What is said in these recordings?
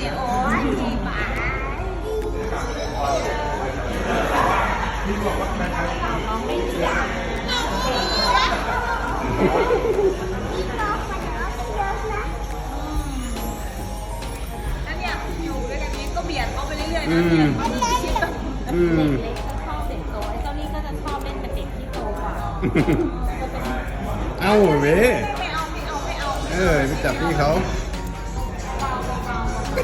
เนี่ยโอ้ยหมาน้องไม่เสียแล้วเนี่ยอยู่ด้วยกันนี้ก็เบียดเขาไปเรื่อยๆนะเนี่ยชิดแบบอืม เด็กเล็กก็ชอบเด็กโตไอ้เจ้านี่ก็จะชอบเล่นกับเด็กที่โตกว่าเอาเว้ไม่เอาไม่เอาไม่เอา เออไปจับพี่เขา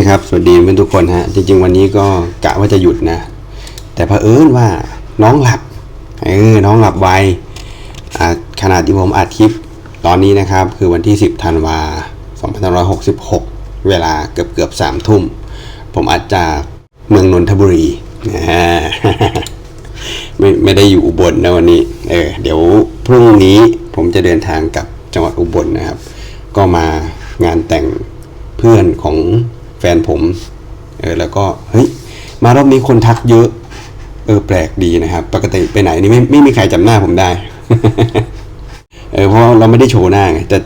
อนครับ สวัสดีเพื่อนทุกคนฮะ จริง ๆ วันนี้ก็กะว่าจะหยุดนะ แต่เผอิญว่าน้องหลับ เออ น้องหลับไวขนาดที่ผมอัดคลิปตอนนี้นะครับ คือวันที่ 10ธันวา2566 เวลาเกือบเกือบสามทุ่ม ผมอัดจากเมืองนนทบุรีนะฮะไม่ไม่ได้อยู่อุบลนะวันนี้ เออ เดี๋ยวพรุ่งนี้ผมจะเดินทางกลับจังหวัดอุบลนะครับ ก็มางานแต่งเพื่อนของ แฟนผม เออแล้วก็เฮ้ยมารอบนี้คนทักเยอะ เออแปลกดีนะครับ ปกติไปไหนนี่ไม่ไม่มีใครจำหน้าผมได้ เออเพราะเราไม่ได้โชว์หน้าไงแต่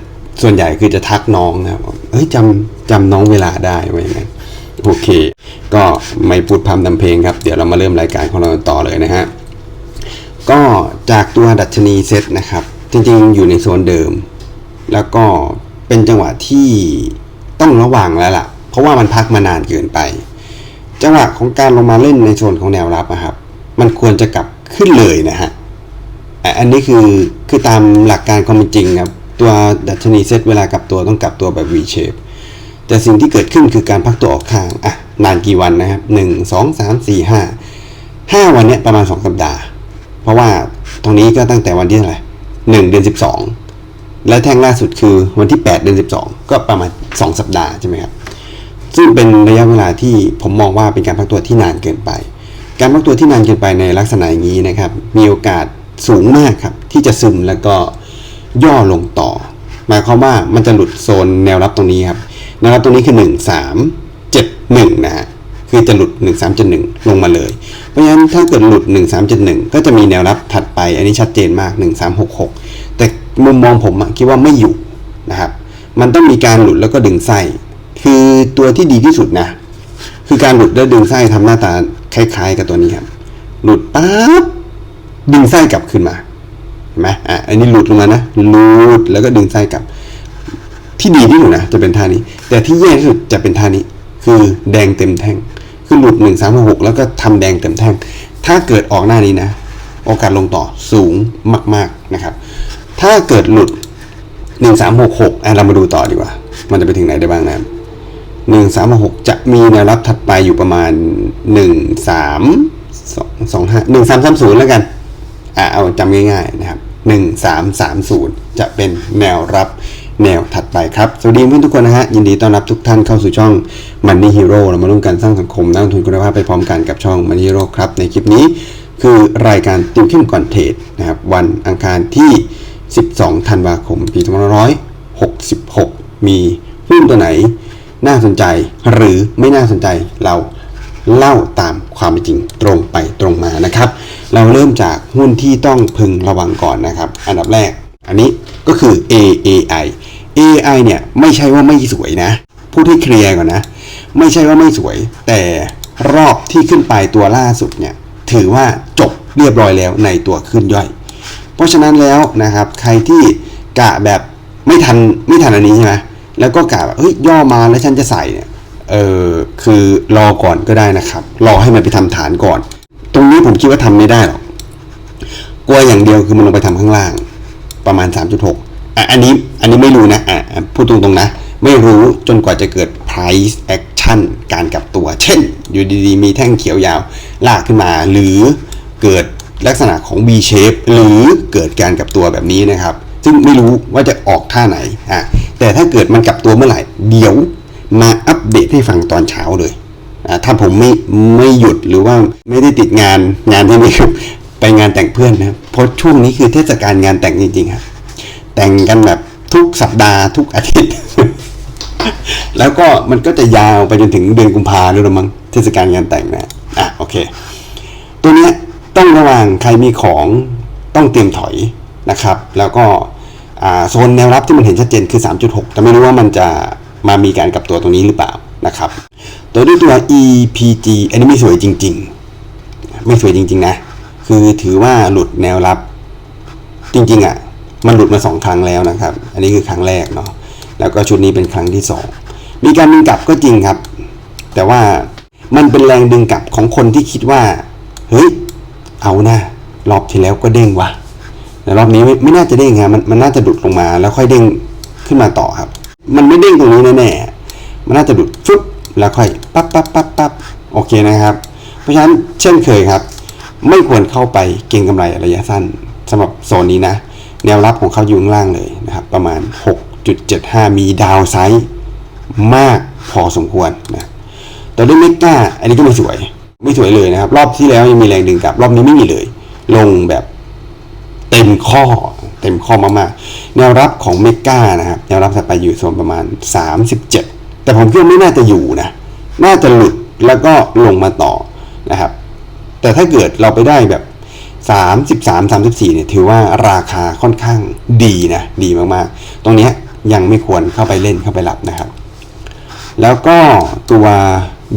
ส่วนใหญ่คือจะทักน้องนะครับเฮ้ยจำจำน้องเวลาได้ไว้ยางนั้นโอเค ก็ไม่พูดพร่ำทำเพลงครับ เดี๋ยวเรามาเริ่มรายการของเราต่อเลยนะฮะ ก็จากตัวดัชนีเซตนะครับ จริงๆ อยู่ในโซนเดิม แล้วก็เป็นจังหวะที่ต้องระวังแล้วล่ะ เพราะว่ามันพักมานานเกินไป จังหวะของการลงมาเล่นในโซนของแนวรับอะครับ มันควรจะกลับขึ้นเลยนะฮะอันนี้คือคือตามหลักการความเป็นจริงครับตัวดัชนีเซตเวลากลับตัวต้องกลับตัวแบบ V shape แต่สิ่งที่เกิดขึ้นคือการพักตัวออกข้างอะนานกี่วันนะครับหนึ่งสองสามสี่ห้าห้าวันเนี้ยประมาณสองสัปดาห์ เพราะว่าตรงนี้ก็ตั้งแต่วันที่เท่าไหร่หนึ่งเดือนสิบสองและแท่งล่าสุดคือวันที่แปดเดือนสิบสองก็ประมาณสองสัปดาห์ใช่ไหมครับ ซึ่งเป็นระยะเวลาที่ผมมองว่าเป็นการพักตัวที่นานเกินไป การพักตัวที่นานเกินไปในลักษณะอย่างนี้นะครับ มีโอกาสสูงมากครับ ที่จะซึมแล้วก็ย่อลงต่อ หมายความว่ามันจะหลุดโซนแนวรับตรงนี้ครับแนวรับตรงนี้คือ 1 3 7 1 นะฮะคือจะหลุด 1 3 7 1 ลงมาเลย เพราะฉะนั้นถ้าเกิดหลุด 1 3 7 1 ก็จะมีแนวรับถัดไป อันนี้ชัดเจนมาก 1 3 6 6 แต่มุมมองผมคิดว่าไม่อยู่นะครับ มันต้องมีการหลุดแล้วก็ดึงไส้ คือตัวที่ดีที่สุดนะ คือการหลุดแล้วดึงไส้ทำหน้าตาคล้าย ๆ กับตัวนี้ครับ หลุดปั๊บดึงไส้กลับขึ้นมาเห็นไหมอะอันนี้หลุดลงมานะหลุดแล้วก็ดึงไส้กลับ ที่ดีที่สุดนะจะเป็นท่านี้ แต่ที่แย่ที่สุดจะเป็นท่านี้ คือแดงเต็มแท่ง คือหลุดหนึ่งสามหกแล้วก็ทำแดงเต็มแท่ง ถ้าเกิดออกหน้านี้นะ โอกาสลงต่อสูงมาก ๆนะครับ ถ้าเกิดหลุดหนึ่งสามหกหกอะเรามาดูต่อดีกว่า มันจะไปถึงไหนได้บ้างนะ ครับหนึ่งสามหกจะมีแนวรับถัดไปอยู่ประมาณหนึ่งสามสองห้าหนึ่งสามสามศูนย์แล้วกัน อะเอาจำง่ายๆนะครับหนึ่งสามสามศูนย์จะเป็นแนวรับแนวถัดไปครับ สวัสดีเพื่อนทุกคนนะฮะ ยินดีต้อนรับทุกท่านเข้าสู่ช่อง Money Hero เรามาร่วมกันสร้างสังคมนักลงทุนคุณภาพไปพร้อมกันกับช่อง Money Hero ครับ ในคลิปนี้คือรายการติวเข้มก่อนเทรดนะครับ วันอังคารที่ 12 ธันวาคม ปี2566 มีหุ้นตัวไหน น่าสนใจหรือไม่น่าสนใจเราเล่าตามความเป็นจริงตรงไปตรงมานะครับ เราเริ่มจากหุ้นที่ต้องพึงระวังก่อนนะครับ อันดับแรก อันนี้ก็คือ AAI AI เนี่ยไม่ใช่ว่าไม่สวยนะพูดให้เคลียร์ก่อนนะ ไม่ใช่ว่าไม่สวย แต่รอบที่ขึ้นไปตัวล่าสุดเนี่ยถือว่าจบเรียบร้อยแล้วในตัวขึ้นย่อย เพราะฉะนั้นแล้วนะครับ ใครที่กะแบบไม่ทันไม่ทันอันนี้ใช่ไหม แล้วก็กะแบบเฮ้ยย่อมาแล้วฉันจะใส่เนี่ยเออคือรอก่อนก็ได้นะครับ รอให้มันไปทำฐานก่อน ตรงนี้ผมคิดว่าทำไม่ได้หรอกกลัวอย่างเดียวคือมันลงไปทำข้างล่าง ประมาณ 3.6อะอันนี้อันนี้ไม่รู้นะอะอะพูดตรงๆนะ ไม่รู้จนกว่าจะเกิด price action การกลับตัว เช่น อยู่ดีๆ มีแท่งเขียวยาวลากขึ้นมา หรือเกิดลักษณะของ V shape หรือเกิดการกลับตัวแบบนี้นะครับ ซึ่งไม่รู้ว่าจะออกท่าไหนอะ แต่ถ้าเกิดมันกลับตัวเมื่อไหร่ เดี๋ยวมาอัปเดตให้ฟังตอนเช้าเลยถ้าผมไม่ไม่หยุดหรือว่าไม่ได้ติดงานงานที่นี่ครับไปงานแต่งเพื่อนนะเพราะช่วงนี้คือเทศกาลงานแต่งจริงๆครับแต่งกันแบบทุกสัปดาห์ทุกอาทิตย์ แล้วก็มันก็จะยาวไปจนถึงเดือนกุมภาพันธ์ด้วยมั้งเทศกาลงานแต่งนะอะโอเค ตัวเนี้ยต้องระวังใครมีของต้องเตรียมถอยนะครับ แล้วก็ โซนแนวรับที่มันเห็นชัดเจนคือ 3.6 แต่ไม่รู้ว่ามันจะมามีการกลับตัวตรงนี้หรือเปล่านะครับ ตัวด้วยตัว EPG อันนี้ไม่สวยจริง ๆ ไม่สวยจริง ๆ นะ คือถือว่าหลุดแนวรับ จริง ๆอะ มันหลุดมาสองครั้งแล้วนะครับ อันนี้คือครั้งแรกเนาะ แล้วก็ชุดนี้เป็นครั้งที่สองมีการดึงกลับก็จริงครับ แต่ว่ามันเป็นแรงดึงกลับของคนที่คิดว่า เฮ้ย เอานะรอบที่แล้วก็เด้งว่ะ แต่รอบนี้ไม่ไม่น่าจะเด้งครับมันมันน่าจะดุดลงมา แล้วค่อยเด้งขึ้นมาต่อครับ มันไม่เด้งตรงนี้แน่ๆมันน่าจะดุดฟึบแล้วค่อยปั๊บปั๊บปั๊บปั๊บโอเคนะครับ เพราะฉะนั้นเช่นเคยครับ ไม่ควรเข้าไปเก็งกำไรระยะสั้นสำหรับโซนนี้นะ แนวรับของเขาอยู่ข้างล่างเลยนะครับ ประมาณ 6.75 มีดาวไซด์มากพอสมควรนะแต่ด้วยเมกาอันนี้ก็ไม่สวย ไม่สวยเลยนะครับ รอบที่แล้วยังมีแรงดึงกลับ รอบนี้ไม่มีเลย ลงแบบ เต็มข้อเต็มข้อมากๆแนวรับของเมกานะครับแนวรับถัดไปอยู่โซนประมาณ 37 แต่ผมคิดว่าไม่น่าจะอยู่นะน่าจะหลุดแล้วก็ลงมาต่อนะครับ แต่ถ้าเกิดเราไปได้แบบ 33 34เนี่ยถือว่าราคาค่อนข้างดีนะดีมากๆ ตรงนี้ยังไม่ควรเข้าไปเล่นเข้าไปรับนะครับ แล้วก็ตัว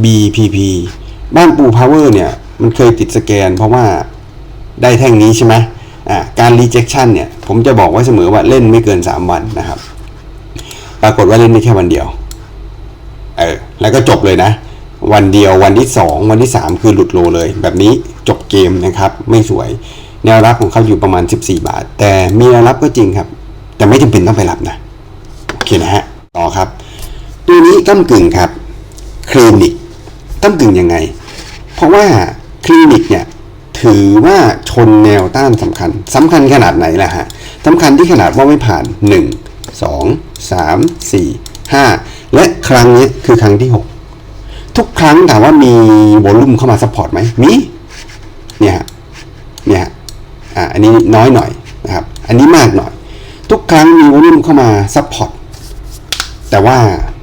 BPP บ้านปูพาวเวอร์เนี่ย มันเคยติดสแกนเพราะว่าได้แท่งนี้ใช่ไหม การ rejection เนี่ยผมจะบอกไว้เสมอว่าเล่นไม่เกิน 3 วันนะครับ ปรากฏว่าเล่นได้แค่วันเดียวเออแล้วก็จบเลยนะ วันเดียววันที่ 2 วันที่ 3 คือหลุดโลเลย แบบนี้จบเกมนะครับ ไม่สวย แนวรับของเขาอยู่ประมาณ 14 บาท แต่มีแนวรับก็จริงครับ แต่ไม่จำเป็นต้องไปรับนะ โอเคนะฮะ ต่อครับ ตัวนี้ก้ากึ่งครับคลินิกก้ากึ่งยังไง เพราะว่าคลินิกเนี่ย ถือว่าชนแนวต้านสำคัญสำคัญขนาดไหนล่ะฮะสำคัญที่ขนาดว่าไม่ผ่าน 1 2 3 4 5 และครั้งนี้คือครั้งที่ 6 ทุกครั้งถามว่ามีวอลลุ่มเข้ามาซัพพอร์ตไหมมีเนี่ยฮะเนี่ยฮะอ่าอันนี้น้อยหน่อยนะครับอันนี้มากหน่อย ทุกครั้งมีวอลลุ่มเข้ามาซัพพอร์ตแต่ว่า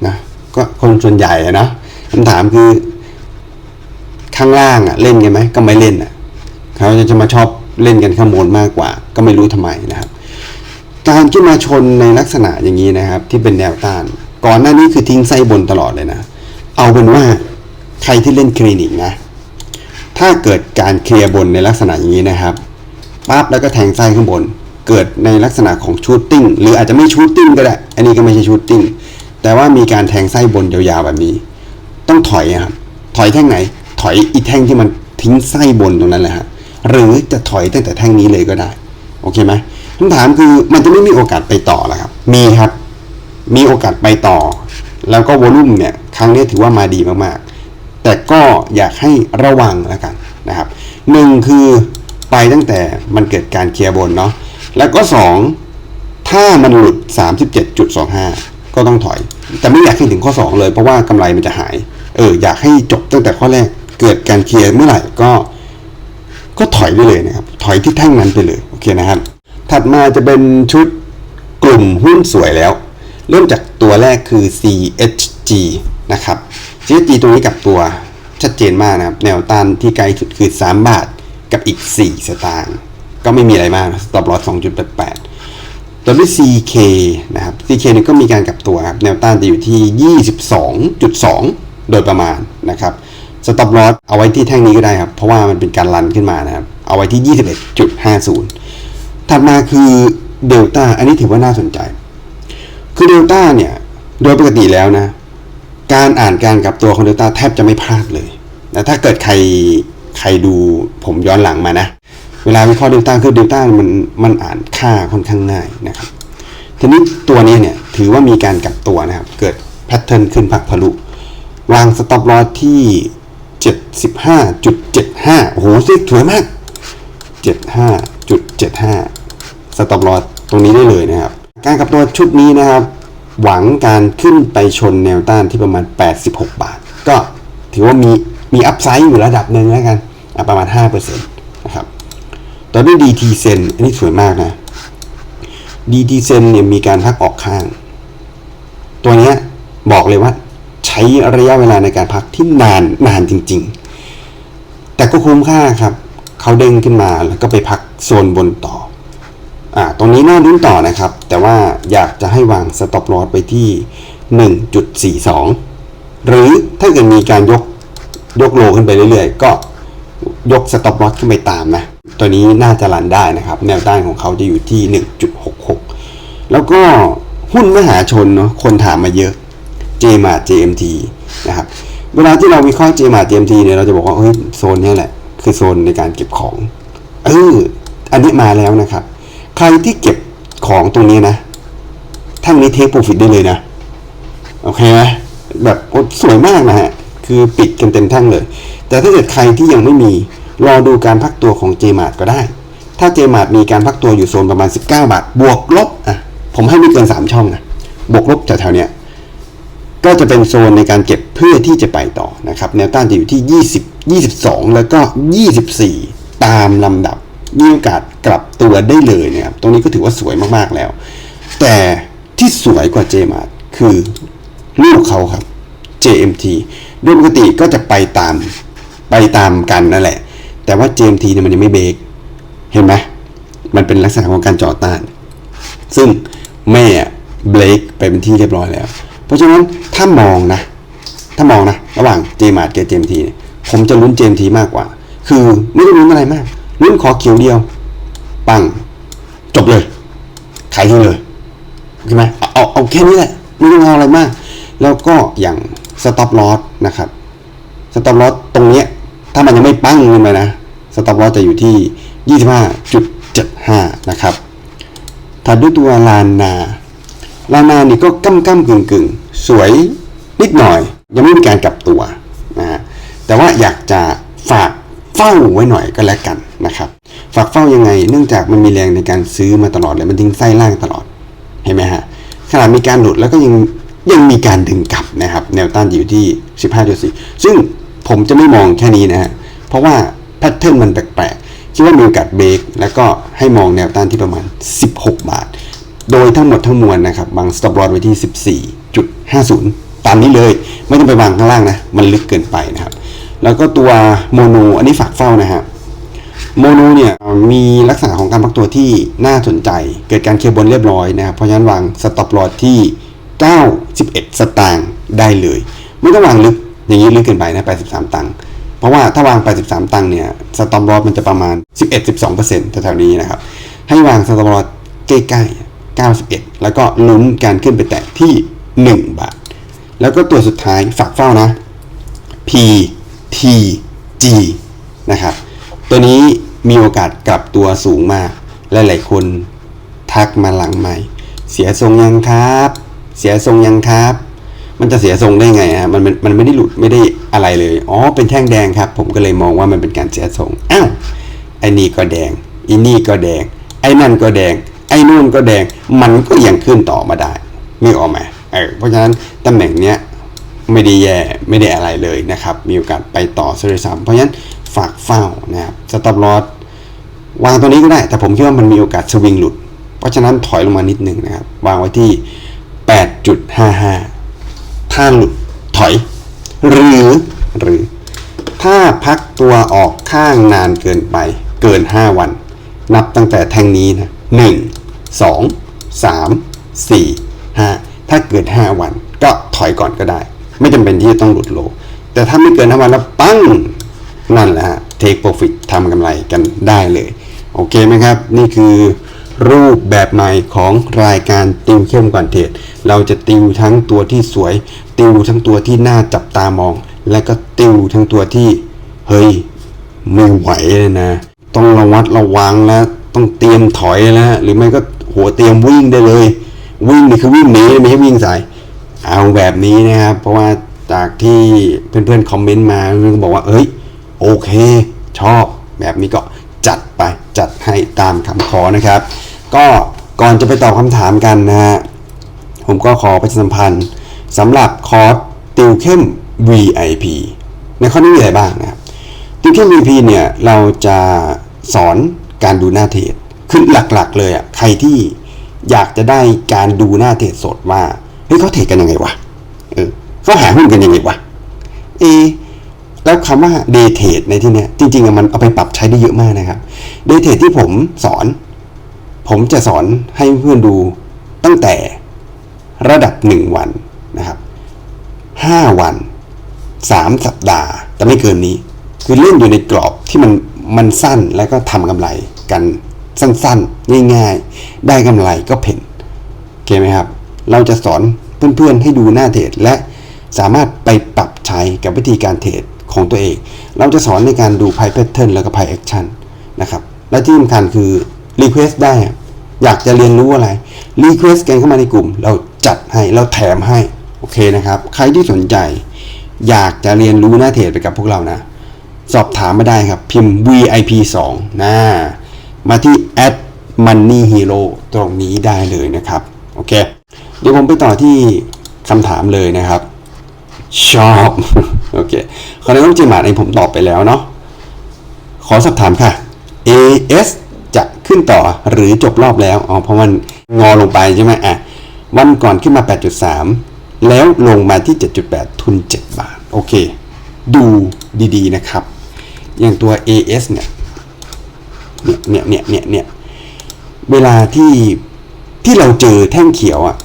นะก็คนส่วนใหญ่นะคำถามคือข้างล่างอะเล่นกันไหมก็ไม่เล่นอะ เขาจะมาชอบเล่นกันข้างบนมากกว่า ก็ไม่รู้ทำไมนะครับ การขึ้นมาชนในลักษณะอย่างนี้นะครับ ที่เป็นแนวต้าน ก่อนหน้านี้คือทิ้งไส้บนตลอดเลยนะ เอาเป็นว่าใครที่เล่นคลินิกนะ ถ้าเกิดการเคลียร์บนในลักษณะอย่างนี้นะครับปั๊บแล้วก็แทงไส้ข้างบน เกิดในลักษณะของชูตติ้งหรืออาจจะไม่ชูตติ้งก็ได้ อันนี้ก็ไม่ใช่ชูตติ้งแต่ว่ามีการแทงไส้บนยาวๆแบบนี้ ต้องถอยครับถอยแท่งไหน ถอยอีแท่งที่มันทิ้งไส้บนตรงนั้นแหละฮะ หรือจะถอยตั้งแต่แท่งนี้เลยก็ได้ โอเคไหมคำถามคือมันจะไม่มีโอกาสไปต่อแล้วครับ มีครับ มีโอกาสไปต่อ แล้วก็วอลุ่มเนี่ยครั้งนี้ถือว่ามาดีมากๆ แต่ก็อยากให้ระวังแล้วกันนะครับหนึ่งคือไปตั้งแต่มันเกิดการเคลียร์บนเนาะแล้วก็สองถ้ามันหลุด 37.25 ก็ต้องถอย แต่ไม่อยากให้ถึงข้อ 2 เลยเพราะว่ากำไรมันจะหาย เอออยากให้จบตั้งแต่ข้อแรกเกิดการเคลียร์เมื่อไหร่ก็ ก็ถอยไปเลยนะครับถอยที่แท่งนั้นไปเลยโอเคนะครับ ถัดมาจะเป็นชุดกลุ่มหุ้นสวยแล้ว เริ่มจากตัวแรกคือ CHG นะครับ CHG ตัวนี้กับตัวชัดเจนมากนะครับ แนวต้านที่ไกลสุดคือ 3 บาทกับอีก 4 สตางค์ก็ไม่มีอะไรมากสต็อปลอส2.88 ตัวที่ CK นะครับ CK เนี่ก็มีการกลับตัวครับแนวต้านจะอยู่ที่ 22.2 โดยประมาณนะครับ สต็อปลอสเอาไว้ที่แท่งนี้ก็ได้ครับ เพราะว่ามันเป็นการรันขึ้นมานะครับ เอาไว้ที่ 21.50 ถัดมาคือเดลต้าอันนี้ถือว่าน่าสนใจ คือเดลต้าเนี่ย โดยปกติแล้วนะ การอ่านการกลับตัวของเดลต้าแทบจะไม่พลาดเลยแต่ถ้าเกิดใครใครดูผมย้อนหลังมานะ เวลาวิเคราะห์เดลต้าคือเดลต้ามันมันอ่านค่าค่อนข้างง่ายนะครับทีนี้ตัวนี้เนี่ยถือว่ามีการกลับตัวนะครับ เกิดแพทเทิร์นขึ้นพักทะลุวางสต็อปลอสที่ 75.75 โอ้โหสวยมาก 75.75 สต็อปลอสตรงนี้ได้เลยนะครับ การกับตัวชุดนี้นะครับ หวังการขึ้นไปชนแนวต้านที่ประมาณ 86 บาท ก็ถือว่ามีมีอัพไซด์อยู่ระดับหนึ่งแล้วกันประมาณ 5%นะครับต่อด้วย DT เซนอันนี้สวยมากนะ DT เซนเนี่ยมีการพักออกข้าง ตัวเนี้ยบอกเลยว่า ช้ระยะเวลาในการพักที่นานนานจริง ๆ แต่ก็คุ้มค่าครับ เขาเด้งขึ้นมาแล้วก็ไปพักโซนบนต่ออ่าตรงนี้น่าลุ้นต่อนะครับ แต่ว่าอยากจะให้วางสต็อปลอสไปที่ 1.42 หรือถ้าเกิดมีการยกยกโลขึ้นไปเรื่อยๆ ก็ยกสต็อปลอสขึ้นไปตามนะ ตัวนี้น่าจะรันได้นะครับ แนวต้านของเขาจะอยู่ที่ 1.66 แล้วก็หุ้นมหาชนเนาะคนถามมาเยอะ j m a r JMT นะครับเวลาที่เราวิเคราะห์ j m a r JMT เนี่ยเราจะบอกว่าเฮ้ยโซนนี้แหละ คือโซนในการเก็บของเอออันนี้มาแล้วนะครับ ใครที่เก็บของตรงนี้นะท่านนี้เทคโปรฟิตได้เลยนะโอเคไหมแบบสวยมากนะฮะคือปิดกันเต็มแท่งเลย แต่ถ้าเกิดใครที่ยังไม่มีรอดูการพักตัวของ j m a r t ก็ได้ ถ้า j m a r t มีการพักตัวอยู่โซนประมาณ 19 บาท บวกลบอะผมให้ไม่เกิน 3 ช่องนะบวกลบแถวๆเนี้ย ก็จะเป็นโซนในการเก็บเพื่อที่จะไปต่อนะครับ แนวต้านจะอยู่ที่ 20 22 แล้วก็ 24 ตามลำดับมีโอกาสกลับตัวได้เลยนะครับ ตรงนี้ก็ถือว่าสวยมากๆแล้ว แต่ที่สวยกว่า JMart คือลูกเขาครับ JMT โดยปกติก็จะไปตามไปตามกันนั่นแหละ แต่ว่า JMT เนี่ยมันยังไม่เบรกเห็นไหมมันเป็นลักษณะของการจ่อต้าน ซึ่งแม่เบรกไปเป็นที่เรียบร้อยแล้ว เพราะฉะนั้นถ้ามองนะ ถ้ามองนะ ระหว่างเจมาร์กับเจมทีผมจะลุ้นเจมทีมากกว่า คือไม่ต้องลุ้นอะไรมากลุ้นขอเขียวเดียว ปัง จบเลย ขายทิ้งเลยใช่ไหมเอาเอาเอาแค่นี้แหละ ไม่ต้องเอาอะไรมาก แล้วก็อย่างสต็อปลอสนะครับสต็อปลอสตรงเนี้ย ถ้ามันยังไม่ปั้งขึ้นไปนะสต็อปลอสจะอยู่ที่ 25.75 นะครับถัดด้วยตัวลานนา ลานานี่ก็ก้ำก้ำกึ่งกึ่งสวยนิดหน่อย ยังไม่มีการกลับตัวนะฮะแต่ว่าอยากจะฝากเฝ้าไว้หน่อยก็แล้วกันนะครับ ฝากเฝ้ายังไง เนื่องจากมันมีแรงในการซื้อมาตลอดเลยมันทิ้งไส้ล่างตลอดเห็นไหมฮะขนาดมีการหลุดแล้วก็ยังยังมีการดึงกลับนะครับ แนวต้านอยู่ที่ 15.4 ซึ่งผมจะไม่มองแค่นี้นะฮะเพราะว่าแพทเทิร์นมันแปลกๆคิดว่ามีโอกาสเบรกแล้วก็ให้มองแนวต้านที่ประมาณ 16 บาท โดยทั้งหมดทั้งมวลนะครับวาง stop loss ไว้ที่ 14.50 ตามนี้เลย ไม่ต้องไปวางข้างล่างนะ มันลึกเกินไปนะครับ แล้วก็ตัวโมโนอันนี้ฝากเฝ้านะฮะโมโนเนี่ยมีลักษณะของการพักตัวที่น่าสนใจ เกิดการเคลียร์บนเรียบร้อยนะครับเพราะฉะนั้นวางสต็อปลอสที่ 91 สตางค์ได้เลย ไม่ต้องวางลึกอย่างนี้ลึกเกินไปนะ 83 ตังค์เพราะว่าถ้าวาง 83 ตังค์เนี่ยสต็อปลอสมันจะประมาณ 11-12%แถวๆนี้นะครับ ให้วางสต็อปลอสใกล้ๆ 91 แล้วก็ลุ้นการขึ้นไปแตะที่ 1 บาท แล้วก็ตัวสุดท้ายฝากเฝ้านะ P T G นะครับ ตัวนี้มีโอกาสกลับตัวสูงมาก และหลายคนทักมาหลังใหม่ เสียทรงยังครับ เสียทรงยังครับ มันจะเสียทรงได้ไงฮะมันมันมันไม่ได้หลุดไม่ได้อะไรเลย อ๋อ เป็นแท่งแดงครับ ผมก็เลยมองว่ามันเป็นการเสียทรง อ้าวไอ้นี่ก็แดงอีนี่ก็แดง ไอ้นั่นก็แดง ไอ้นู่นก็แดงมันก็ยังขึ้นต่อมาได้นึกออกไหมเออเพราะฉะนั้นตำแหน่งเนี้ยไม่ได้แย่ไม่ได้อะไรเลยนะครับ มีโอกาสไปต่อซะด้วยซ้ำเพราะฉะนั้นฝากเฝ้านะครับสต็อปลอสวางตัวนี้ก็ได้ แต่ผมคิดว่ามันมีโอกาสสวิงหลุด เพราะฉะนั้นถอยลงมานิดนึงนะครับ วางไว้ที่ 8.55 ถ้าหลุดถอย หรือหรือ ถ้าพักตัวออกข้างนานเกินไปเกิน 5 วัน นับตั้งแต่แท่งนี้นะ 1 2 3 4 5 ถ้าเกิด 5 วันก็ถอยก่อนก็ได้ ไม่จำเป็นที่จะต้องหลุดโล แต่ถ้าไม่เกิน 5 วันแล้วปั้ง นั่นแหละฮะ take profit ทำกำไรกันได้เลย โอเคไหมครับ นี่คือรูปแบบใหม่ของรายการติวเข้มก่อนเทรดเราจะติวทั้งตัวที่สวย ติวทั้งตัวที่น่าจับตามอง และก็ติวทั้งตัวที่ เฮ้ย ไม่ไหวเลยนะ ต้องระวัดระวังแล้ว ต้องเตรียมถอยแล้วหรือไม่ก็หัวเตรียมวิ่งได้เลย วิ่งนี่คือวิ่งหนีไม่ใช่วิ่งใส่เอาแบบนี้นะครับ เพราะว่าจากที่เพื่อนๆคอมเมนต์มาเพื่อนก็บอกว่า เอ้ยโอเค ชอบ แบบนี้ก็จัดไปจัดให้ตามคำขอนะครับ ก็ก่อนจะไปตอบคำถามกันนะฮะผมก็ขอประชาสัมพันธ์สำหรับคอร์สติวเข้ม VIP ในข้อนี้มีอะไรบ้างนะครับติวเข้ม VIP เนี่ยเราจะสอน การดูหน้าเทรดคือหลักๆ เลยอะใครที่อยากจะได้การดูหน้าเทรดสดว่าเฮ้ยเขาเทรดกันยังไงวะเออเขาหาหุ้นกันยังไงวะเอแล้วคำว่า day trade ในที่เนี้ยจริงๆอะมันเอาไปปรับใช้ได้เยอะมากนะครับ day trade ที่ผมสอน ผมจะสอนให้เพื่อนดูตั้งแต่ระดับ 1 วันนะครับ 5 วัน 3 สัปดาห์ แต่ไม่เกินนี้ คือเล่นอยู่ในกรอบที่มันมันสั้นแล้วก็ทำกำไร กันสั้นๆ ง่ายๆ ได้กำไรก็เพ่นโอเคไหมครับ เราจะสอนเพื่อนๆให้ดูหน้าเทรดและสามารถไปปรับใช้กับวิธีการเทรดของตัวเอง เราจะสอนในการดู Pi Pattern แล้วก็ Pi Action นนะครับ และที่สำคัญคือ Request ได้ อยากจะเรียนรู้อะไร Request กันเข้ามาในกลุ่ม เราจัดให้ เราแถมให้ โอเคนะครับ ใครที่สนใจ อยากจะเรียนรู้หน้าเทรดไปกับพวกเรานะ สอบถามมาได้ครับ พิมพ์ VIP 2นะ มาที่ at money hero ตรงนี้ได้เลยนะครับ โอเค เดี๋ยวผมไปต่อที่คำถามเลยนะครับ ชอบ โอเคคอนเทนต์จิมาร์ในผมตอบไปแล้วเนาะ ขอสอบถามค่ะ AS จะขึ้นต่อหรือจบรอบแล้ว อ๋อ เพราะมันงอลงไปใช่ไหมอะ วันก่อนขึ้นมา 8.3 แล้วลงมาที่ 7.8 ทุน 7 บาท โอเค ดูดีๆนะครับ อย่างตัว AS เนี่ย เนี่ยเนี่ยเนี่ยเนี่ยเวลาที่ที่เราเจอแท่งเขียวอะ่ะ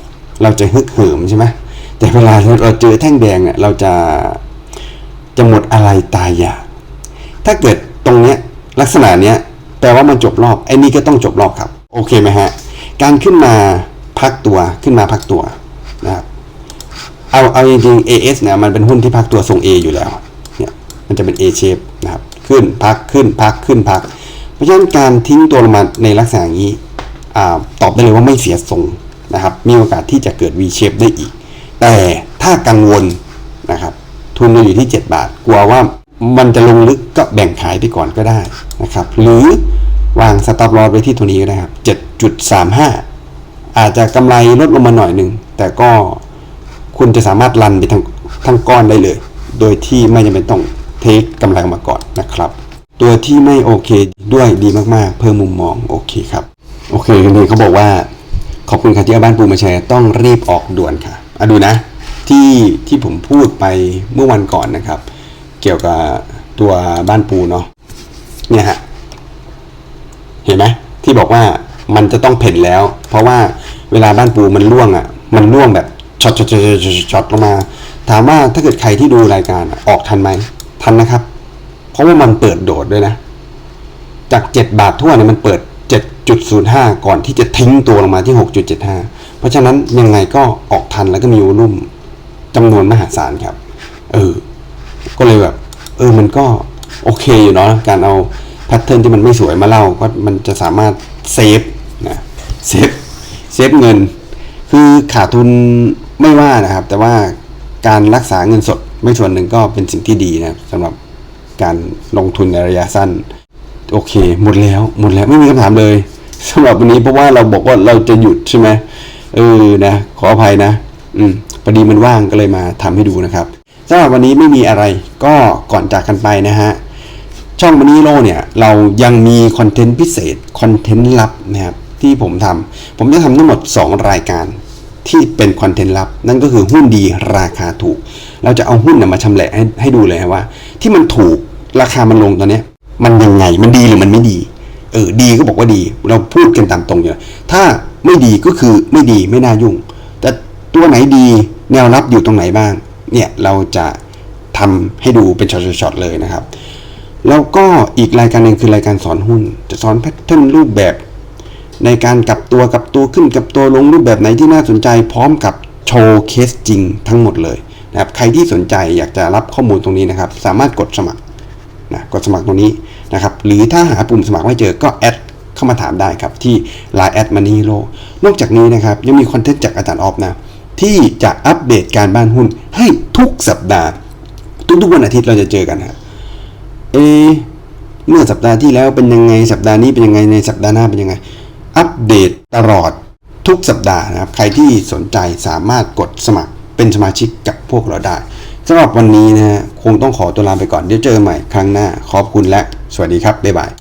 เราจะฮึกเหิมใช่ไหมแต่เวลาเราเจอแท่งแดงเนี่ยเราจะจะหมดอะไรตายอยากถ้าเกิดตรงเนี้ยลักษณะเนี้ยแปลว่ามันจบรอบไอ้นี่ก็ต้องจบรอบครับ โอเคไหมฮะ การขึ้นมาพักตัวขึ้นมาพักตัวนะครับเอาเอาจริงๆ AS เนี่ยมันเป็นหุ้นที่พักตัวทรง A อยู่แล้วเนี่ยมันจะเป็น A shape นะครับ ขึ้นพักขึ้นพักขึ้นพักพ ราะฉะนั้นการทิ้งตัวลงมาในลักษณะอย่างนี้ตอบได้เลยว่าไม่เสียทรงนะครับ มีโอกาสที่จะเกิด V shape ได้อีก แต่ถ้ากังวลนะครับ ทุนเราอยู่ที่ 7 บาท กลัวว่ามันจะลงลึกก็แบ่งขายไปก่อนก็ได้นะครับ หรือวางสต็อปลอสไว้ที่ตัวนี้ก็ได้ครับ 7.35 อาจจะกำไรลดลงมาหน่อยหนึ่ง แต่ก็คุณจะสามารถรันไปทั้งทั้งก้อนได้เลย โดยที่ไม่จำเป็นต้องเทคกำไรออกมาก่อนนะครับ ตัวที่ไม่โอเคด้วยดีมากๆ เพิ่มมุมมองโอเคครับ โอเคกันดีเขาบอกว่า ขอบคุณค่ะที่เอาบ้านปูมาแชร์ต้องรีบออกด่วนค่ะอะดูนะที่ที่ผมพูดไปเมื่อวันก่อนนะครับ เกี่ยวกับตัวบ้านปูเนาะเนี่ยฮะเห็นไหมที่บอกว่ามันจะต้องเพ่นแล้ว เพราะว่าเวลาบ้านปูมันร่วงอะ มันร่วงแบบช็อตช็อตช็อตช็อตลงมา ถามว่าถ้าเกิดใครที่ดูรายการออกทันไหมทันนะครับ เพราะว่ามันเปิดโดดด้วยนะ จาก 7 บาททั่วเนี่ยมันเปิด 7.05 ก่อนที่จะทิ้งตัวลงมาที่ 6.75 เพราะฉะนั้นยังไงก็ออกทันแล้วก็มีวอลุ่มจำนวนมหาศาลครับ เออ ก็เลยแบบ เออมันก็โอเคอยู่เนาะการเอาแพทเทิร์นที่มันไม่สวยมาเล่าก็มันจะสามารถเซฟนะเซฟเซฟเงิน คือขาดทุนไม่ว่านะครับ แต่ว่าการรักษาเงินสดไม่ส่วนหนึ่งก็เป็นสิ่งที่ดีนะสำหรับ การลงทุนในระยะสั้น โอเค หมดแล้วหมดแล้วไม่มีคำถามเลยสำหรับวันนี้เพราะว่าเราบอกว่าเราจะหยุดใช่ไหมเออนะ ขออภัยนะ อืมพอดีมันว่างก็เลยมาทำให้ดูนะครับสำหรับวันนี้ไม่มีอะไรก็ก่อนจากกันไปนะฮะช่องมันนี่โลเนี่ยเรายังมีคอนเทนต์พิเศษคอนเทนต์ลับนะครับที่ผมทำผมจะทำทั้งหมด 2 รายการที่เป็นคอนเทนต์ลับ นั่นก็คือหุ้นดีราคาถูก เราจะเอาหุ้นนยมาชำแหละให้ให้ดูเลยว่า ที่มันถูก ราคามันลงตอนเนี้ย มันยังไงมันดีหรือมันไม่ดี เออดีก็บอกว่าดี เราพูดกันตามตรงอยู่ถ้าไม่ดีก็คือไม่ดีไม่น่ายุ่ง แต่ตัวไหนดีแนวรับอยู่ตรงไหนบ้าง เนี่ยเราจะทำให้ดูเป็นช็อตๆเลยนะครับ แล้วก็อีกรายการหนึ่งคือรายการสอนหุ้น จะสอนแพทเทิร์นรูปแบบ ในการกลับตัวกับตัวขึ้นกับตัวลงรูปแบบไหนที่น่าสนใจ พร้อมกับโชว์เคสจริงทั้งหมดเลยนะครับใครที่สนใจอยากจะรับข้อมูลตรงนี้นะครับ สามารถกดสมัคร นะกดสมัครตรงนี้นะครับหรือถ้าหาปุ่มสมัครไม่เจอก็แอดเข้ามาถามได้ครับที่ Line แอดมันนี่โลนอกจากนี้นะครับยังมีคอนเทนต์จากอาจารย์ออฟนะที่จะอัปเดตการบ้านหุ้นให้ทุกสัปดาห์ ทุกๆวันอาทิตย์เราจะเจอกันฮะเอเมื่อสัปดาห์ที่แล้วเป็นยังไงสัปดาห์นี้เป็นยังไงในสัปดาห์หน้าเป็นยังไง อัปเดตตลอดทุกสัปดาห์นะครับ ใครที่สนใจสามารถกดสมัครเป็นสมาชิกกับพวกเราได้สำหรับวันนี้นะฮะ คงต้องขอตัวลาไปก่อนเดี๋ยวเจอกันใหม่ครั้งหน้าขอบคุณและ สวัสดีครับบ๊ายบาย